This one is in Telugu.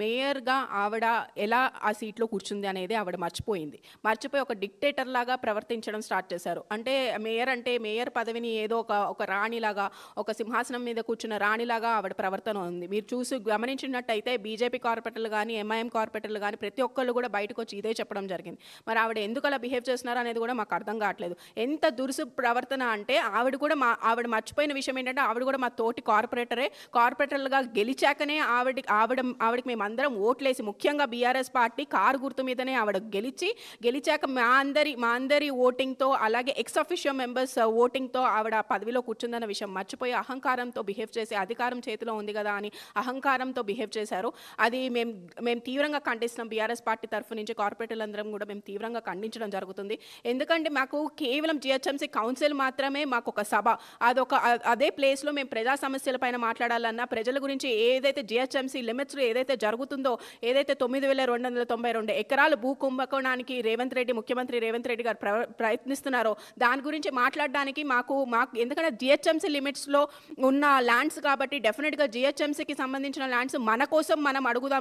మేయర్గా ఆవిడ ఎలా ఆ సీట్లో కూర్చుంది అనేది ఆవిడ మర్చిపోయింది. మర్చిపోయి ఒక డిక్టేటర్ లాగా ప్రవర్తించడం స్టార్ట్ చేశారు. అంటే మేయర్ అంటే మేయర్ పదవిని ఏదో ఒక ఒక రాణిలాగా ఒక సింహాసనం మీద కూర్చున్న రాణిలాగా ఆవిడ ప్రవర్తన ఉంది. మీరు చూసి గమనించినట్టయితే బీజేపీ కార్పొరేటర్లు కానీ ఎంఐఎం కార్పొరేటర్లు కానీ ప్రతి ఒక్కళ్ళు కూడా బయటకు వచ్చి ఇదే చెప్పడం జరిగింది. మరి ఆవిడ ఎందుకు అలా బిహేవ్ చేస్తున్నారు అనేది కూడా మాకు అర్థం కావట్లేదు. ఎంత దురుసు ప్రవర్తన అంటే ఆవిడ కూడా మా ఆవిడ మర్చిపోయిన విషయం ఏంటంటే ఆవిడ కూడా మా తోటి కార్పొరేటరే. కార్పొరేటర్లుగా గెలిచాకనే ఆవిడ ఆవిడ ఆవిడకి మేము అందరం ఓట్లేసి ముఖ్యంగా బీఆర్ఎస్ పార్టీ కారు గుర్తు మీదనే ఆవిడ గెలిచి గెలిచాక మా అందరి మా అందరి ఓటింగ్తో అలాగే ఎక్స్ అఫిషియల్ మెంబర్స్ ఓటింగ్తో ఆవిడ పదవిలో కూర్చుందన్న విషయం మర్చిపోయి అహంకారంతో బిహేవ్ చేసి అధికారం చేతిలో ఉంది కదా అని అహంకారంతో బిహేవ్ చేశారు. అది మేము మేము తీవ్రంగా ఖండిస్తున్నాం. బీఆర్ఎస్ పార్టీ తరఫు నుంచి కార్పొరేటర్లందరం కూడా మేము తీవ్రంగా ఖండించడం జరుగుతుంది. ఎందుకంటే మాకు కేవలం జిహెచ్ఎంసీ కౌన్సిల్ మాత్రమే మాకు ఒక సభ. అదొక అదే ప్లేస్లో మేము ప్రజా సమస్యల పైన మాట్లాడాలన్నా ప్రజల గురించి ఏదైతే జిహెచ్ఎంసీ లిమిట్స్లో ఏదైతే జరుగుతుందో జరుగుతుందో ఏదైతే తొమ్మిది వేల రెండు వందల తొంభై రెండు ఎకరాలు భూ కుంభకోణానికి రేవంత్ రెడ్డి ముఖ్యమంత్రి రేవంత్ రెడ్డి గారు ప్ర- ప్రయత్నిస్తున్నారో దాని గురించి మాట్లాడడానికి మాకు మాకు ఎందుకంటే జిహెచ్ఎంసీ లిమిట్స్లో ఉన్న ల్యాండ్స్ కాబట్టి డెఫినెట్గా జిహెచ్ఎంసీకి సంబంధించిన ల్యాండ్స్ మన కోసం మనం అడుగుదాం